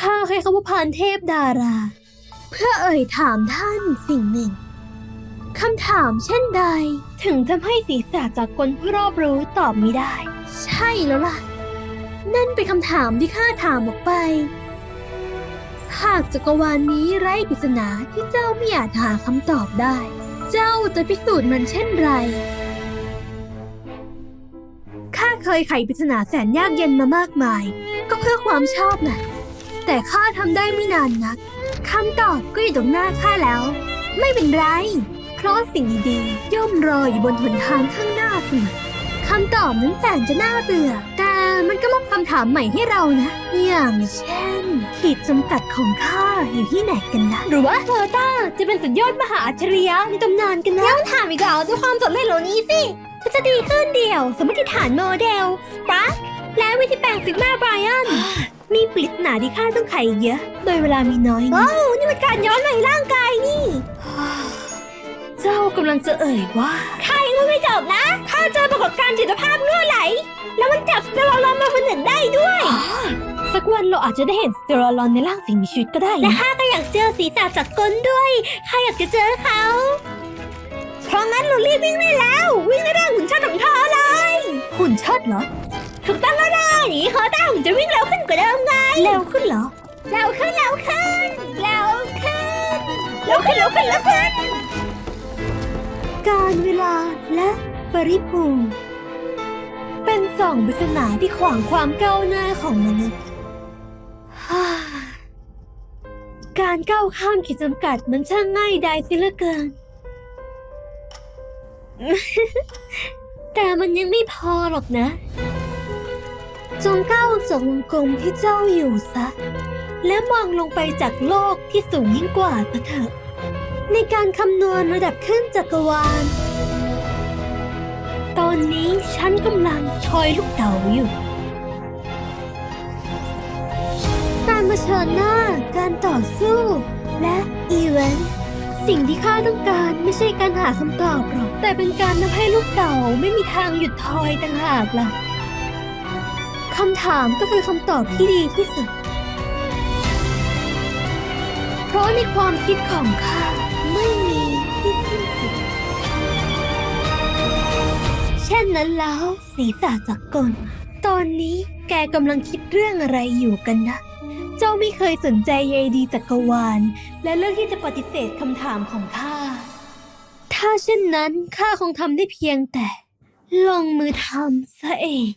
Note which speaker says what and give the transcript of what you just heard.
Speaker 1: ข้าใครคำว่าพานเทพดารา เพื่อเอ่ยถามท่านสิ่งหนึ่งคำถามเช่นใด ถึงทำให้ศีรษะจากคนผู้รอบรู้ตอบไม่ได้ ใช่แล้วล่ะ นั่นเป็นคำถามที่ข้าถามออกไป หากจักรวาลนนี้ไร้ปริศนาที่เจ้าไม่อาจหาคำตอบได้ เจ้าจะพิสูจน์มันเช่นไรข้าเคยไขปริศนาแสนยากเย็นมามากมาย ก็เพื่อความชอบน่ะ แต่ข้าทำได้ไม่นานนักคำตอบก็อยู่ตรงหน้าข้าแล้ว ไม่เป็นไร เพราะสิ่งดีๆย่อมรออยู่บนหนทางข้างหน้าเสมอคำตอบนั้นแสนจะน่าเบื่อ แต่มันก็มอบคำถามใหม่ให้เรานะ อย่างเช่น ขีดจำกัดของข้าอยู่ที่ไหนกันนะ หรือว่าเธอต้าจะเป็นสุดยอดมหาอัจฉริยะในตำนานกันนะแล้วถามอีกแล้วด้วยความสำเร็จเหล่านี้สิเธอจะดีขึ้นเดียว สมมติฐานโมเดลสปาร์คและวิธีแปลงซิกมาไบรอัน มีปริศนาที่ข้าต้องไขอีกเยอะ โดยเวลามีน้อยว้าวนี่มันการย้อนในร่างกายนี่ เจ้ากำลังจะเอ่ยว่าข้ายังไม่จบนะ ข้าเจอปรากฏการณ์จิตภาพเงื่อไหล แล้วมันจับสเตอรอลอนมาผนึกได้ด้วย สักวันเราอาจจะได้เห็นสเตอรอลอนในร่างสิ่งมีชีวิตก็ได้และข้าก็อยากเจอศีรษะจากกลด้วยข้าอยากจะเจอเขา เพราะงั้นเรารีบวิ่งได้แล้ว วิ่งในร่างหุ่นเชิดของเธอเลย หุ่นเชิดเหรอ ถูกต้องแล้วนะอย่างนี้ขอต้าหุ่นจะวิ่งเร็วขึ้นกว่าเดิมไงเร็วขึ้นเหรอเร็วขึ้นเร็วขึ้นเร็วขึ้นเร็วขึ้นเร็วขึ้นเร็วขึ้นการเวลาและปริภูมิเป็นสองปริศนาที่ขวางความก้าวหน้าของมนุษย์ฮ่าการก้าวข้ามขีดจำกัดมันช่างง่ายดายเสิเหลือเกิน แต่มันยังไม่พอหรอกนะ จงก้าวออกจากวงกลมที่เจ้าอยู่ซะ และมองลงไปจากโลกที่สูงยิ่งกว่าซะเถอะในการคำนวณระดับขึ้นจักรวาล ตอนนี้ฉันกำลังทอยลูกเต๋าอยู่ การมาเชิญหน้า การต่อสู้ และอีเวนต์สิ่งที่ข้าต้องการไม่ใช่การหาคำตอบหรอก แต่เป็นการทำให้ลูกเต๋าไม่มีทางหยุดทอยต่างหากล่ะ คำถามก็คือคำตอบที่ดีที่สุด เพราะในความคิดของข้าไม่มีที่สิ้นสุด เช่นนั้นแล้วศีรษะจักรกลตอนนี้แกกำลังคิดเรื่องอะไรอยู่กันนะ เจ้าไม่เคยสนใจใยดีจักรวาล และเลือกที่จะปฏิเสธคำถามของข้า ถ้าเช่นนั้นข้าคงทำได้เพียงแต่ ลงมือทำซะเอง